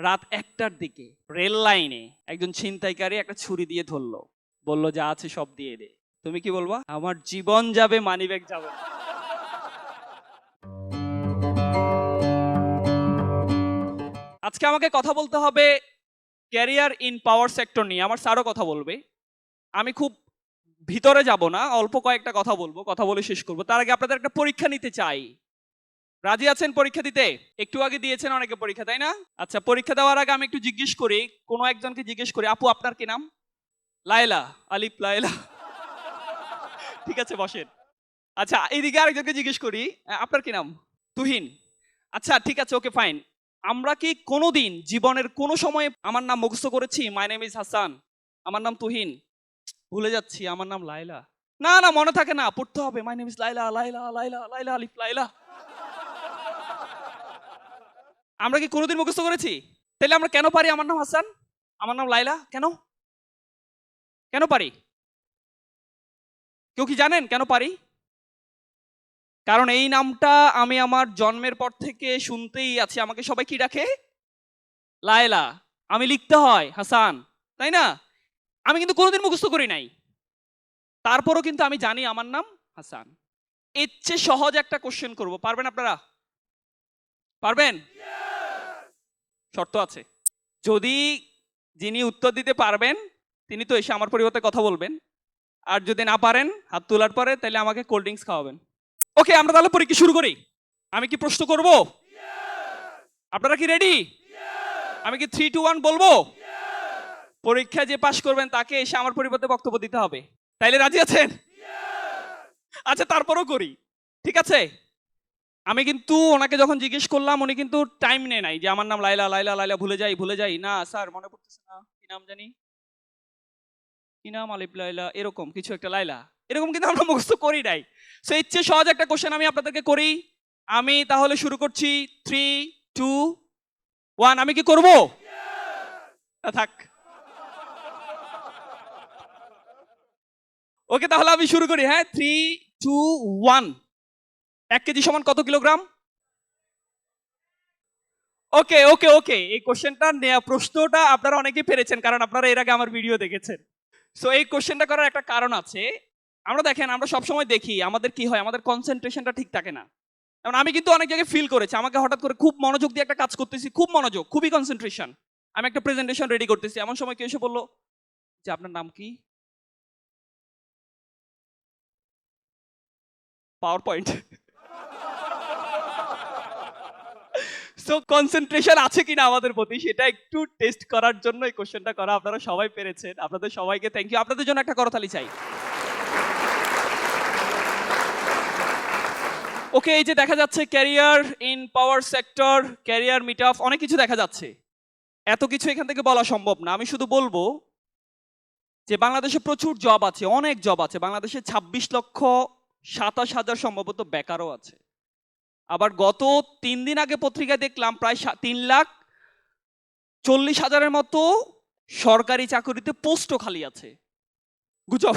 রাত একটার দিকে রেল লাইনে একজন ছিনতাইকারী একটা ছুরি দিয়ে ধরলো। বলল, যা আছে সব দিয়ে দে। তুমি কি বলবা? আমার জীবন যাবে মানিব্যাগ যাবে। আজকে আমাকে কথা বলতে হবে ক্যারিয়ার ইন পাওয়ার সেক্টর নিয়ে। আমার স্যারও কথা বলবে। আমি খুব ভিতরে যাব না, অল্প কয়েকটা কথা বলব, কথা বলে শেষ করব। তার আগে আপনাদের একটা পরীক্ষা নিতে চাই। রাজি আছেন পরীক্ষা দিতে? একটু আগে দিয়েছেন অনেকে পরীক্ষা, তাই না? আচ্ছা পরীক্ষা দেওয়ার আগে আমি একটু জিজ্ঞেস করি, কোনো একজনকে জিজ্ঞেস করি, আপু, আপনার কি নাম? লায়লা, আলিফ লায়লা। ঠিক আছে, বসেন। আচ্ছা এইদিকে আরেকজনকে জিজ্ঞেস করি আপনার কি নাম? তুহিন। আচ্ছা ঠিক আছে, ওকে, ফাইন। আমরা কি কোনোদিন জীবনের কোনো সময় আমার নাম মুখস্থ করেছি? My name is Hasan. আমার নাম তুহিন। ভুলে যাচ্ছি, আমার নাম লাইলা না না, মনে থাকে না, পড়তে হবে। মাই নেম ইজ লাইলা লাইলা লাইলা লাইলা আলিফ লাইলা আমরা কি কোনোদিন মুখস্থ করেছি? তাহলে আমরা কেন পারি? আমার নাম হাসান। আমার নাম লাইলা কেন? কেন পারি? কেউ কি জানেন কেন পারি? কারণ এই নামটা আমি আমার জন্মের পর থেকে শুনতেই আছি। আমাকে সবাই কি ডাকে? লায়লা। আমি লিখতে হয়, হাসান। তাই না? আমি কিন্তু কোনোদিন মুখস্থ করি নাই। তারপরও কিন্তু আমি জানি আমার নাম হাসান। এর চেয়ে সহজ একটা কোশ্চেন করব। পারবেন আপনারা? পারবেন? শর্ত আছে। যদি যিনি উত্তর দিতে পারবেন, তিনি তো এসে আমার পরিবর্তে কথা বলবেন। আর যদি না পারেন, হাত তোলার পরে তাহলে আমাকে কোল্ড ড্রিঙ্কস খাওয়াবেন। ওকে, আমরা তাহলে পরীক্ষা শুরু করি। আমি কি প্রশ্ন করব? আপনারা কি রেডি আমি কি থ্রি টু ওয়ান বলব? পরীক্ষা যে পাশ করবেন, তাকে এসে আমার পরিবর্তে বক্তব্য দিতে হবে। তাইলে রাজি আছেন? আচ্ছা তারপরও করি। ঠিক আছে? আমি কিন্তু ওনাকে যখন জিজ্ঞেস করলাম, উনি কিন্তু টাইম নেয় নাই যে আমার নাম লাইলা লাইলা লাইলা ভুলে যাই ভুলে যাই। না, স্যার, মনে পড়তেছে না। কি নাম জানি? কি নাম? আলিফ লাইলা এরকম কিছু একটা লাইলা এরকম কিন্তু আমরা মুখস্থ করি নাই। সো ইচ্ছে সহজ একটা কোশ্চেন আমি আপনাদেরকে করি। আমি তাহলে শুরু করছি। থ্রি টু ওয়ান আমি কি করব? থাক। ওকে, তাহলে আমি শুরু করি। হ্যাঁ থ্রি টু ওয়ান এক কেজি সমান কত কিলোগ্রাম? ওকে ওকে ওকে এই কোশ্চেনটা নেওয়া প্রশ্নটা আপনারা অনেকেই পেরেছেন, কারণ আপনারা এর আগে আমার ভিডিও দেখেছেন। সো এই কোশ্চেনটা করার একটা কারণ আছে। আমরা দেখেন, আমরা সবসময় দেখি, আমাদের কি হয়, আমাদের কনসেন্ট্রেশনটা ঠিক থাকে না। যেমন আমি কিন্তু অনেক জায়গায় ফিল করেছি, আমাকে হঠাৎ করে খুব মনোযোগ দিয়ে একটা কাজ করতেছি, খুব মনোযোগ, খুবই কনসেন্ট্রেশন আমি একটা প্রেজেন্টেশন রেডি করতেছি, এমন সময় কেউ এসে বলল, যে আপনার নাম কি? পাওয়ার পয়েন্ট সো কনসেন্ট্রেশন আছে কিনা আমাদের প্রতি, সেটা একটু টেস্ট করার জন্য এই কোশ্চেনটা করা আপনারা সবাই পেরেছেন। আপনাদের সবাইকে থ্যাংক ইউ আপনাদের জন্য একটা করতালি চাই। ওকে এই যে দেখা যাচ্ছে career in power sector career meet of অনেক কিছু দেখা যাচ্ছে। এত কিছু এখান থেকে বলা সম্ভব না। আমি শুধু বলব যে বাংলাদেশে প্রচুর জব আছে, অনেক জব আছে। বাংলাদেশে ছাব্বিশ লক্ষ সাতাশ হাজার সম্ভবত বেকারও আছে। আবার গত তিন দিন আগে পত্রিকায় দেখলাম প্রায় তিন লাখ চল্লিশ হাজারের মতো সরকারি চাকরিতে পোস্টও খালি আছে। গুজব।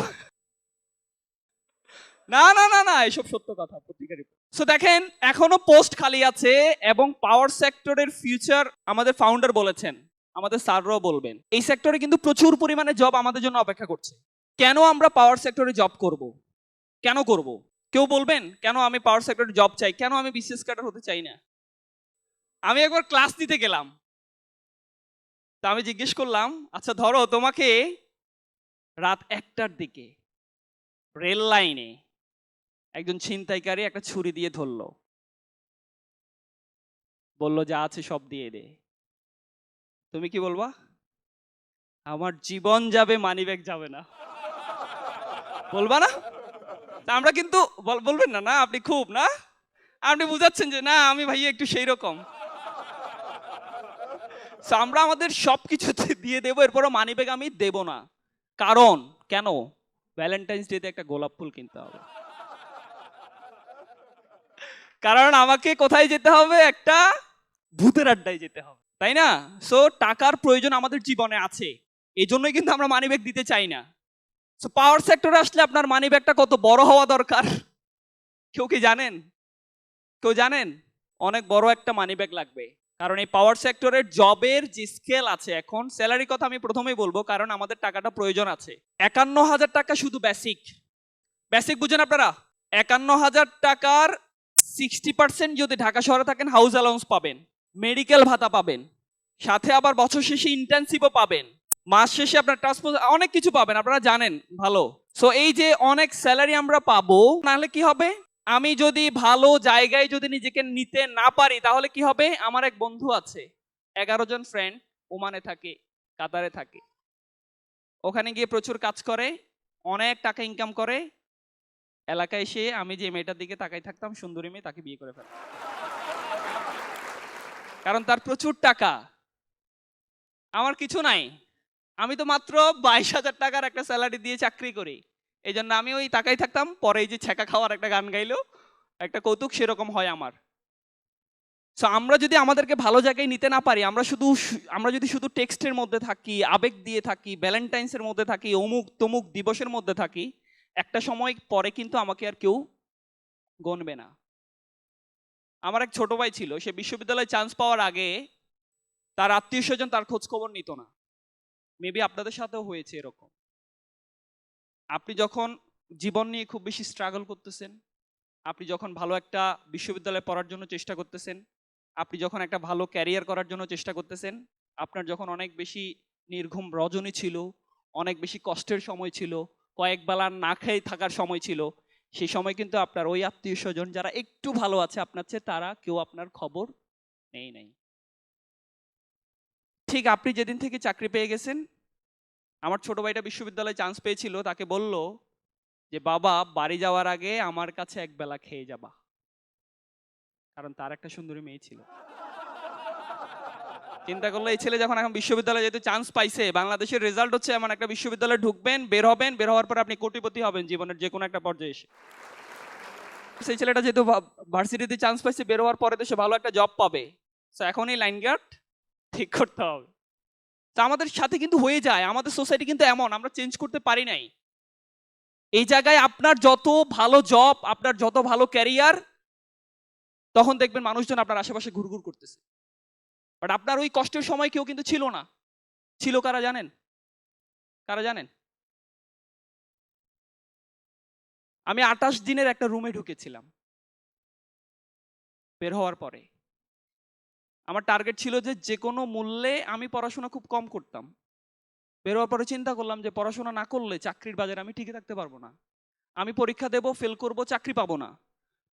না না না না, এসব সত্য কথা পত্রিকার সো দেখেন, এখনও পোস্ট খালি আছে এবং পাওয়ার সেক্টরের ফিউচার আমাদের ফাউন্ডার বলেছেন, আমাদের স্যাররাও বলবেন। এই সেক্টরে কিন্তু প্রচুর পরিমাণে জব আমাদের জন্য অপেক্ষা করছে। কেন আমরা পাওয়ার সেক্টরে জব করব? কেন করব? কেউ বলবেন, কেন আমি পাওয়ার সেক্টরে জব চাই? কেন আমি বিসিএস ক্যাডার হতে চাই না? আমি একবার ক্লাস নিতে গেলাম। তা আমি জিজ্ঞেস করলাম আচ্ছা ধরো তোমাকে রাত একটার দিকে রেল লাইনে একজন ছিনতাইকারী একটা ছুরি দিয়ে ধরলো। বলল, যা আছে সব দিয়ে দে। তুমি কি বলবা? আমার জীবন যাবে মানিব্যাগ যাবে না। বলবা না? তা আমরা কিন্তু বল- বলবেন না না? আপনি খুব, না? আপনি বুঝাচ্ছেন যে, না, আমি ভাইয়া একটু সেই রকম। আমরা আমাদের সব কিছু দিয়ে দেবো, এরপরও মানিব্যাগ আমি দেব না। কারণ, কেন? ভ্যালেন্টাইন্স ডেতে একটা গোলাপ ফুল কিনতে হবে। কারণ আমাকে কোথায় যেতে হবে? একটা ভূতের আড্ডায় যেতে হবে, তাই না? সো টাকার প্রয়োজন আমাদের জীবনে আছে। এই জন্যই কিন্তু আমরা মানি মানিব্যাগ দিতে চাই না। সো পাওয়ার সেক্টরে আসলে আপনার মানি ব্যাগটা কত বড় হওয়া দরকার? কেউ কি জানেন? কেউ জানেন? অনেক বড় একটা মানি ব্যাগ লাগবে। কারণ এই পাওয়ার সেক্টরের জবের যে স্কেল আছে এখন স্যালারি কথা আমি প্রথমেই বলব, কারণ আমাদের টাকাটা প্রয়োজন আছে। একান্ন হাজার টাকা শুধু বেসিক বেসিক বুঝেন আপনারা? একান্ন হাজার টাকার সিক্সটি পার্সেন্ট যদি ঢাকা শহরে থাকেন হাউস অ্যালাউন্স পাবেন মেডিকেল ভাতা পাবেন। সাথে আবার বছর শেষে ইন্টার্নশিপও পাবেন। মাস শেষে আপনার ট্রান্সপোর্ট অনেক কিছু পাবেন, আপনারা জানেন, ভালো। সো এই যে অনেক স্যালারি আমরা পাবো নাহলে কি হবে? আমি যদি ভালো জায়গায় যদি নিজেকে নিতে না পারি, তাহলে কি হবে? আমার এক বন্ধু আছে, এগারো জন ফ্রেন্ড ওমানে থাকে, কাতারে থাকে। ওখানে গিয়ে প্রচুর কাজ করে, অনেক টাকা ইনকাম করে। এলাকায় এসে আমি যে মেয়েটার দিকে তাকাই থাকতাম, সুন্দরী মেয়ে তাকে বিয়ে করে ফেলে কারণ তার প্রচুর টাকা। আমার কিছু নাই। আমি তো মাত্র বাইশ হাজার টাকার একটা স্যালারি দিয়ে চাকরি করি। এই জন্য আমি ওই তাকাই থাকতাম, পরে এই যে ছেঁকা খাওয়ার একটা গান গাইলো, একটা কৌতুক সেরকম হয় আমার। সো আমরা যদি আমাদেরকে ভালো জায়গায় নিতে না পারি, আমরা শুধু আমরা যদি শুধু টেক্সটের মধ্যে থাকি, আবেগ দিয়ে থাকি ভ্যালেন্টাইন্সের মধ্যে থাকি, অমুক তমুক দিবসের মধ্যে থাকি, একটা সময় পরে কিন্তু আমাকে আর কেউ গণবে না। আমার এক ছোট ভাই ছিল, সে বিশ্ববিদ্যালয়ে চান্স পাওয়ার আগে তার আত্মীয় স্বজন তার খোঁজ খবর নিত না। মেবি আপনাদের সাথেও হয়েছে এরকম। আপনি যখন জীবন নিয়ে খুব বেশি স্ট্রাগল করতেছেন, আপনি যখন ভালো একটা বিশ্ববিদ্যালয়ে পড়ার জন্য চেষ্টা করতেছেন, আপনি যখন একটা ভালো ক্যারিয়ার করার জন্য চেষ্টা করতেছেন, আপনার যখন অনেক বেশি নির্ঘুম রজনী ছিল, অনেক বেশি কষ্টের সময় ছিল, কয়েক বেলা না খেয়ে থাকার সময় ছিল সেই সময় কিন্তু আপনার ওই আত্মীয় স্বজন যারা একটু ভালো আছে আপনার চেয়ে, তারা কেউ আপনার খবর নেই নাই। ঠিক আপনি যেদিন থেকে চাকরি পেয়ে গেছেন, আমার ছোট ভাইটা বিশ্ববিদ্যালয়ে চান্স পেয়েছিল, তাকে বলল যে, বাবা, বাড়ি যাওয়ার আগে আমার কাছে এক বেলা খেয়ে যাবা। কারণ তার একটা সুন্দরী মেয়ে ছিল। চিন্তা করল এই ছেলে যখন এখন বিশ্ববিদ্যালয়ে যেহেতু চান্স পাইছে, বাংলাদেশের রেজাল্ট হচ্ছে এমন একটা বিশ্ববিদ্যালয়ে ঢুকবেন, বের হবেন, বের হওয়ার পর আপনি কোটিপতি হবেন জীবনের যে কোনো একটা পর্যায়ে এসে। সেই ছেলেটা যেহেতু ভার্সিটিতে চান্স পাইছে, বের হওয়ার পরে তো সে ভালো একটা জব পাবে। তো এখনই লাইন গার্ড ঠিক করতে হবে। তা আমাদের সাথে কিন্তু হয়ে যায়, আমাদের সোসাইটি কিন্তু এমন, আমরা চেঞ্জ করতে পারি নাই। এই জায়গায় আপনার যত ভালো জব, আপনার যত ভালো ক্যারিয়ার, তখন দেখবেন মানুষজন আপনার আশেপাশে ঘুরঘুর করতেছে। বাট আপনার ওই কষ্টের সময় কেউ কিন্তু ছিল না। ছিল কারা জানেন? কারা জানেন? আমি আঠাশ দিনের একটা রুমে ঢুকেছিলাম। বের হওয়ার পরে। আমার টার্গেট ছিল যে যে কোনো মূল্যে আমি পড়াশোনা খুব কম করতাম। বের হওয়ার পরে চিন্তা করলাম যে পড়াশোনা না করলে চাকরির বাজারে আমি টিকে থাকতে পারব না। আমি পরীক্ষা দেব ফেল করব, চাকরি পাবো না।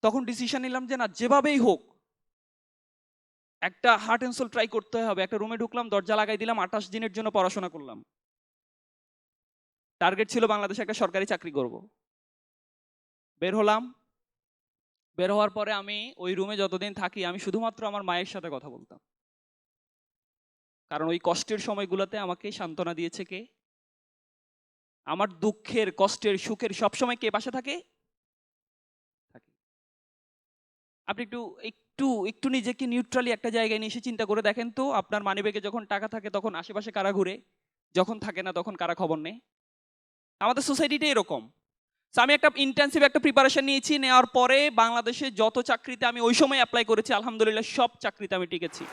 তখন ডিসিশন নিলাম যে না, যেভাবেই হোক, একটা হার্ট অ্যান্ড সোল ট্রাই করতে হবে। একটা রুমে ঢুকলাম, দরজা লাগাই দিলাম, আঠাশ দিনের জন্য পড়াশোনা করলাম। টার্গেট ছিল বাংলাদেশে একটা সরকারি চাকরি করব। বের হলাম বের হওয়ার পরে আমি ওই রুমে যতদিন থাকি, আমি শুধুমাত্র আমার মায়ের সাথে কথা বলতাম। কারণ ওই কষ্টের সময়গুলোতে আমাকে সান্ত্বনা দিয়েছে কে? আমার দুঃখের, কষ্টের, সুখের সবসময় কে পাশে থাকে? আপনি একটু একটু একটু নিজেকে নিউট্রালি একটা জায়গায় নিয়ে এসে চিন্তা করে দেখেন তো, আপনার মানিব্যাগে যখন টাকা থাকে তখন আশেপাশে কারা ঘুরে? যখন থাকে না তখন কারা খবর নেই আমাদের সোসাইটিটা এরকম। So, আমি একটা ইন্টেন্সিভ একটা প্রিপারেশন নিয়েছি নেওয়ার পরে বাংলাদেশে যত চাকরিতে আমি ওই সময় অ্যাপ্লাই করেছি আলহামদুলিল্লাহ সব চাকরিতে আমি টিকেছি।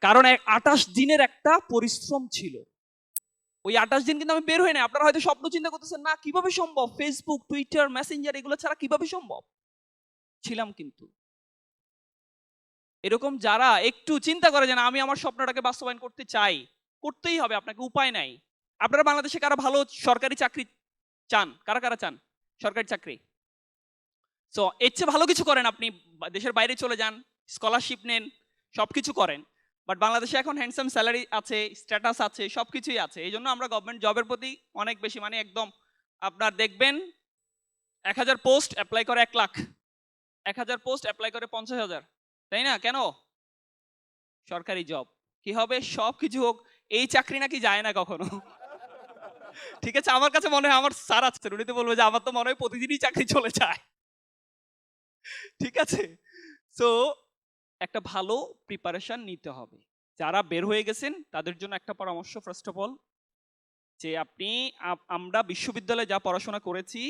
কারণ এক আটাশ দিনের একটা পরিশ্রম ছিল। ওই আটাশ দিন কিন্তু আমি বের হই না আপনারা হয়তো স্বপ্ন চিন্তা করতেছেন না কীভাবে সম্ভব? ফেসবুক টুইটার মেসেঞ্জার এগুলো ছাড়া কীভাবে সম্ভব? ছিলাম কিন্তু। এরকম যারা একটু চিন্তা করে যে না আমি আমার স্বপ্নটাকে বাস্তবায়ন করতে চাই করতেই হবে, আপনাকে উপায় নাই। আপনারা বাংলাদেশে কারা ভালো সরকারি চাকরি চান? কারা কারা চান? সরকারি চাকরি। সো এর চেয়ে ভালো কিছু করেন আপনি দেশের বাইরে চলে যান স্কলারশিপ নেন সব কিছু করেন। বাট বাংলাদেশে এখন হ্যান্ডসাম স্যালারি আছে স্ট্যাটাস আছে সব কিছুই আছে। এই জন্য আমরা গভর্নমেন্ট জবের প্রতি অনেক বেশি মানে একদম আপনার দেখবেন, এক হাজার পোস্ট অ্যাপ্লাই করে এক লাখ। এক হাজার পোস্ট অ্যাপ্লাই করে পঞ্চাশ হাজার। তাই না? কেন? সরকারি জব কি হবে? সব কিছু হোক এই চাকরি নাকি যায় না কখনো? ঠিক আছে, আমার কাছে মনে হয়, আমার স্যার আছে উনি তো বলবে যে আমার তো মনে হয় প্রতিদিনই চাকরি চলে যায়। ঠিক আছে? সো একটা ভালো প্রিপারেশন নিতে হবে। যারা বের হয়ে গেছেন, তাদের জন্য একটা পরামর্শ ফার্স্ট অফ অল যে আপনি আমরা বিশ্ববিদ্যালয়ে যা পড়াশোনা করেছি,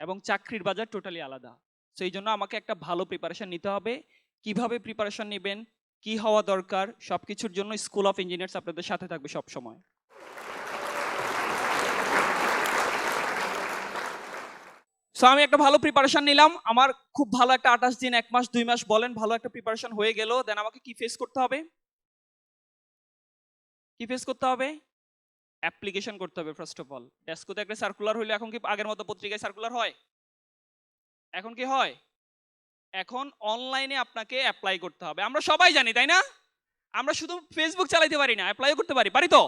এবং চাকরির বাজার টোটালি আলাদা। সেই জন্য আমাকে একটা ভালো প্রিপারেশন নিতে হবে। কীভাবে প্রিপারেশন নেবেন? কি হওয়া দরকার, সবকিছুর জন্য স্কুল অফ ইঞ্জিনিয়ার্স আপনাদের সাথে থাকবে সব সময় সো আমি একটা ভালো প্রিপারেশন নিলাম। আমার খুব ভালো একটা আঠাশ দিন, এক মাস, দুই মাস বলেন, ভালো একটা প্রিপারেশন হয়ে গেল। দেন আমাকে কি ফেস করতে হবে? কি ফেস করতে হবে? অ্যাপ্লিকেশন করতে হবে ফার্স্ট অফ অল ডেস্কোতে একটা সার্কুলার হইলে এখন কি আগের মতো পত্রিকায় সার্কুলার হয়? এখন কি হয়? এখন অনলাইনে আপনাকে অ্যাপ্লাই করতে হবে। আমরা সবাই জানি, তাই না? আমরা শুধু ফেসবুক চালাইতে পারি না অ্যাপ্লাই করতে পারি পারি তো?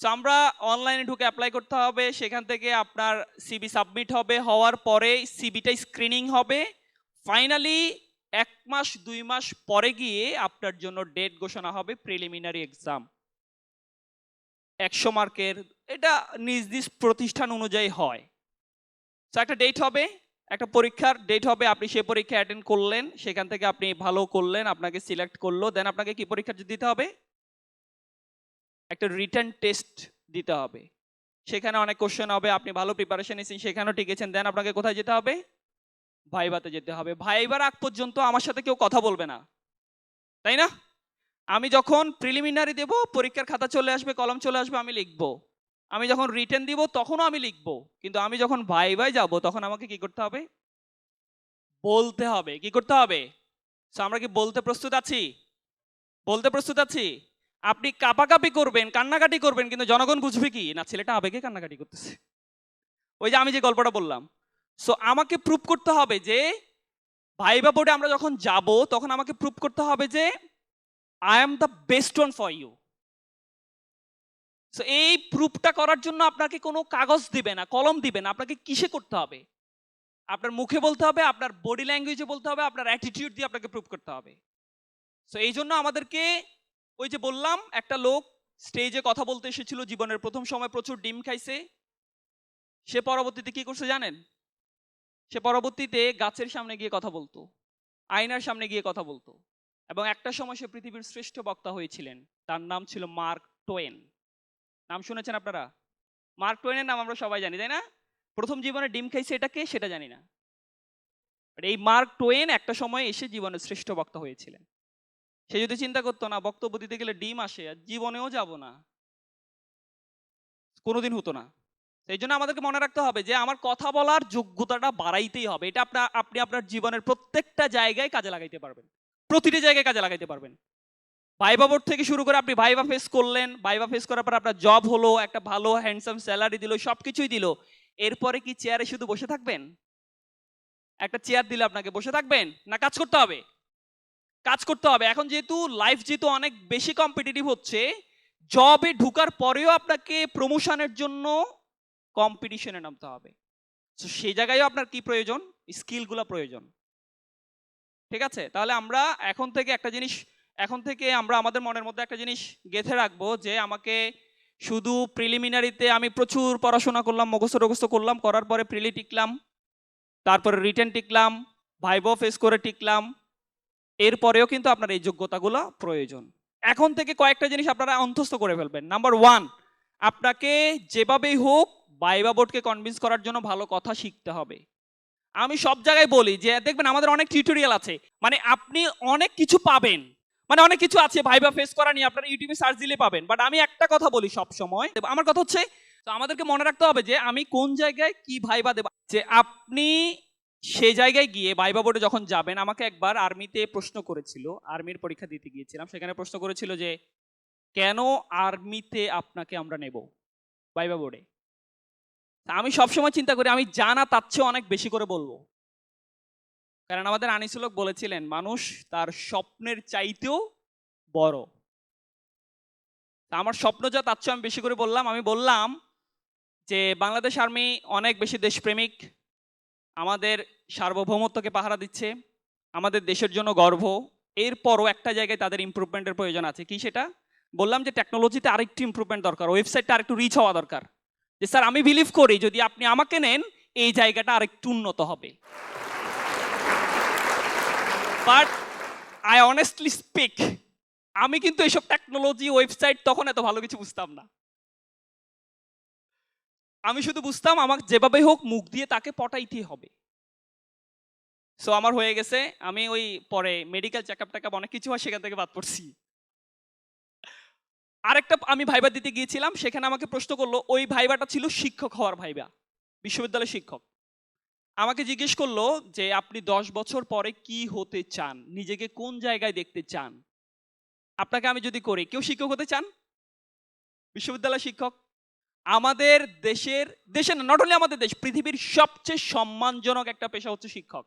সো আমরা অনলাইনে ঢুকে অ্যাপ্লাই করতে হবে, সেখান থেকে আপনার সিবি সাবমিট হবে, হওয়ার পরে সিবিটা স্ক্রিনিং হবে। ফাইনালি এক মাস, দুই মাস পরে গিয়ে আপনার জন্য ডেট ঘোষণা হবে প্রিলিমিনারি এক্সাম একশো মার্কের এটা নিজ নিজ প্রতিষ্ঠান অনুযায়ী হয়। তো একটা ডেট হবে একটা পরীক্ষার ডেট হবে, আপনি সেই পরীক্ষা অ্যাটেন্ড করলেন, সেখান থেকে আপনি ভালো করলেন, আপনাকে সিলেক্ট করল দেন আপনাকে কি পরীক্ষা দিতে হবে? একটা রিটার্ন টেস্ট দিতে হবে। সেখানে অনেক কোশ্চেন হবে, আপনি ভালো প্রিপারেশন নিয়েছেন, সেখানেও টিকেছেন দেন আপনাকে কোথায় যেতে হবে? ভাইবাতে যেতে হবে। ভাইবার আগ পর্যন্ত আমার সাথে কেউ কথা বলবে না। তাই না? আমি যখন প্রিলিমিনারি দেব, পরীক্ষার খাতা চলে আসবে, কলম চলে আসবে, আমি লিখব। আমি যখন রিটার্ন দিব তখনও আমি লিখব। কিন্তু আমি যখন ভাই ভাই যাব তখন আমাকে কি করতে হবে? বলতে হবে। কি করতে হবে? So, আমরা কি বলতে প্রস্তুত আছি? বলতে প্রস্তুত আছি? আপনি কাপাকাপি করবেন কান্নাকাটি করবেন কিন্তু জনগণ বুঝবে কি? না ছেলেটা আবেগে কান্নাকাটি করতেছে। ওই যে আমি যে গল্পটা বললাম। সো আমাকে প্রুভ করতে হবে যে ভাইবা বোর্ডে আমরা যখন যাব তখন আমাকে প্রুভ করতে হবে যে I am the best one for you so এই প্রুফটা করার জন্য আপনাকে কোনো কাগজ দিবে না, কলম দিবে না, আপনাকে কিসে করতে হবে? আপনার মুখে বলতে হবে, আপনার বডি ল্যাঙ্গুয়েজে বলতে হবে, আপনার অ্যাটিটিউড দিয়ে আপনাকে প্রুভ করতে হবে। সো এই জন্য আমাদেরকে ওই যে বললাম, একটা লোক স্টেজে কথা বলতে এসেছিল জীবনের প্রথম সময়, প্রচুর ডিম খাইছে। সে পরবর্তীতে কি করছে জানেন? সে পরবর্তীতে গাছের সামনে গিয়ে কথা বলতো, আয়নার সামনে গিয়ে কথা বলতো। এবং একটা সময় সে পৃথিবীর শ্রেষ্ঠ বক্তা হয়েছিলেন, তার নাম ছিল মার্ক টোয়েন। নাম শুনেছেন আপনারা? মার্ক টোয়েনের নাম আমরা সবাই জানি, তাই না? প্রথম জীবনে ডিম খাইছে এটাকে সেটা জানি না। এই মার্ক টোয়েন একটা সময় এসে জীবনের শ্রেষ্ঠ বক্তা হয়েছিলেন। সে যদি চিন্তা করতো, না, বক্তব্য দিতে গেলে ডিম আসে, আর জীবনেও যাব না। কোনোদিন হতো না। সেই জন্য আমাদেরকে মনে রাখতে হবে যে, আমার কথা বলার যোগ্যতাটা বাড়াইতেই হবে। এটা আপনার আপনি আপনার জীবনের প্রত্যেকটা জায়গায় কাজে লাগাইতে পারবেন। প্রতিটি জায়গায় কাজে লাগাইতে পারবেন। ভাইবা বোর্ড থেকে শুরু করে আপনি ভাইবা ফেস করলেন ভাইবা ফেস করার পর আপনার জব হলো, একটা ভালো হ্যান্ডসাম স্যালারি দিল সব কিছুই দিল। এরপরে কি চেয়ারে শুধু বসে থাকবেন? একটা চেয়ার দিলে আপনাকে বসে থাকবেন? না কাজ করতে হবে? কাজ করতে হবে। এখন যেহেতু লাইফ যেহেতু অনেক বেশি কম্পিটিটিভ হচ্ছে জবে ঢুকার পরেও আপনাকে প্রমোশনের জন্য কম্পিটিশনে নামতে হবে। তো সেই জায়গায়ও আপনার কি প্রয়োজন? স্কিলগুলো প্রয়োজন। ঠিক আছে? তাহলে আমরা এখন থেকে একটা জিনিস এখন থেকে আমরা আমাদের মনের মধ্যে একটা জিনিস গেঁথে রাখব যে আমাকে শুধু প্রিলিমিনারিতে আমি প্রচুর পড়াশোনা করলাম, মুখস্থ টুখস্থ করলাম, করার পরে প্রিলি টিকলাম, তারপরে রিটেন টিকলাম ভাইব ফেস করে টিকলাম, এরপরেও কিন্তু আপনার এই যোগ্যতাগুলো প্রয়োজন। এখন থেকে কয়েকটা জিনিস আপনারা অন্তস্থ করে ফেলবেন। নাম্বার ওয়ান আপনাকে যেভাবেই হোক বাইবা বোর্ডকে কনভিন্স করার জন্য ভালো কথা শিখতে হবে। আমি সব জায়গায় বলি যে, দেখবেন আমাদের অনেক টিউটোরিয়াল আছে মানে আপনি অনেক কিছু পাবেন। মানে অনেক কিছু আছে ভাইবা ফেস করা নিয়ে আপনারা ইউটিউবে সার্চ দিলে পাবেন। বাট আমি একটা কথা বলি সব সময় আমার কথা হচ্ছে, তো আমাদেরকে মনে রাখতে হবে যে আমি কোন জায়গায় কি ভাইবা দেব। যে আপনি সে জায়গায় গিয়ে ভাইবা বোর্ডে যখন যাবেন, আমাকে একবার আর্মিতে প্রশ্ন করেছিল আর্মির পরীক্ষা দিতে গিয়েছিলাম, সেখানে প্রশ্ন করেছিল যে, কেন আর্মিতে আপনাকে আমরা নেব ভাইবা বোর্ডে আমি সবসময় চিন্তা করি, আমি জানা তার চেয়ে অনেক বেশি করে বলব। কারণ আমাদের আনিসুলক বলেছিলেন, মানুষ তার স্বপ্নের চাইতেও বড়। তা আমার স্বপ্ন যা, তার চেয়ে আমি বেশি করে বললাম। আমি বললাম যে, বাংলাদেশ আর্মি অনেক বেশি দেশপ্রেমিক। আমাদের সার্বভৌমত্বকে পাহারা দিচ্ছে। আমাদের দেশের জন্য গর্ব। এরপরও একটা জায়গায় তাদের ইমপ্রুভমেন্টের প্রয়োজন আছে। কি সেটা? বললাম যে টেকনোলজিতে আরেকটু ইমপ্রুভমেন্ট দরকার। ওয়েবসাইটটা আরেকটু রিচ হওয়া দরকার। যে, স্যার, আমি বিলিভ করি, যদি আপনি আমাকে নেন, এই জায়গাটা আরেকটু উন্নত হবে। বাট আই অনেস্টলি স্পিক আমি কিন্তু এইসব টেকনোলজি ওয়েবসাইট তখন এত ভালো কিছু বুঝতাম না। আমি শুধু বুঝতাম আমাকে যেভাবে হোক মুখ দিয়ে তাকে পটাইতে হবে। সো আমার হয়ে গেছে, আমি ওই পরে মেডিকেল চেক আপ টেকআপ অনেক কিছু হয়, সেখান থেকে বাদ পড়ছি। আরেকটা আমি ভাইবা দিতে গিয়েছিলাম, সেখানে আমাকে প্রশ্ন করল, ওই ভাইবাটা ছিল শিক্ষক হওয়ার ভাইবা, বিশ্ববিদ্যালয়ের শিক্ষক। আমাকে জিজ্ঞেস করল যে, আপনি দশ বছর পরে কি হতে চান? নিজেকে কোন জায়গায় দেখতে চান? আপনাকে আমি যদি করি, কেউ শিক্ষক হতে চান? বিশ্ববিদ্যালয় শিক্ষক? আমাদের দেশের দেশের নট অনলি আমাদের দেশ, পৃথিবীর সবচেয়ে সম্মানজনক একটা পেশা হচ্ছে শিক্ষক।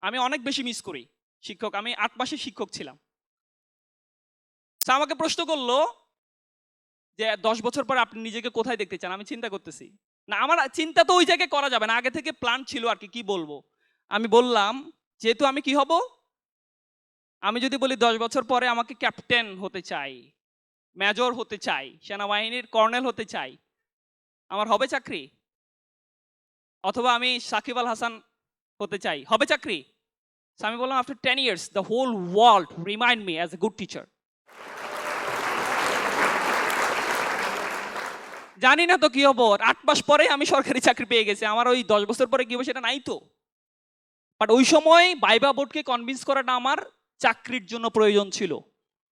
আমি অনেক বেশি মিস করি শিক্ষক, আমি আট মাসে শিক্ষক ছিলাম। আমাকে প্রশ্ন করল যে, দশ বছর পর আপনি নিজেকে কোথায় দেখতে চান? আমি চিন্তা করতেছি। না, আমার চিন্তা তো ওই জায়গায় করা যাবে না। আগে থেকে প্ল্যান ছিল আর কি কি বলব? আমি বললাম, যেহেতু আমি কি হব? আমি যদি বলি দশ বছর পরে আমাকে ক্যাপ্টেন হতে চাই মেজর হতে চাই, সেনাবাহিনীর কর্নেল হতে চাই, আমার হবে চাকরি? অথবা আমি সাকিব আল হাসান হতে চাই, হবে চাকরি? আমি বললাম after ten years the whole world remind me as a good teacher জানি না তো কি হব আট মাস পরে আমি সরকারি চাকরি পেয়ে গেছি। আমার ওই দশ বছর পরে কি হব সেটা নাই তো। বাট ওই সময় বাইবা বোর্ডকে কনভিন্স করাটা আমার চাকরির জন্য প্রয়োজন ছিল।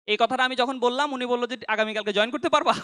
এই কথাটা আমি যখন বললাম, উনি বলল যে, আগামীকালকে জয়েন করতে পারবা?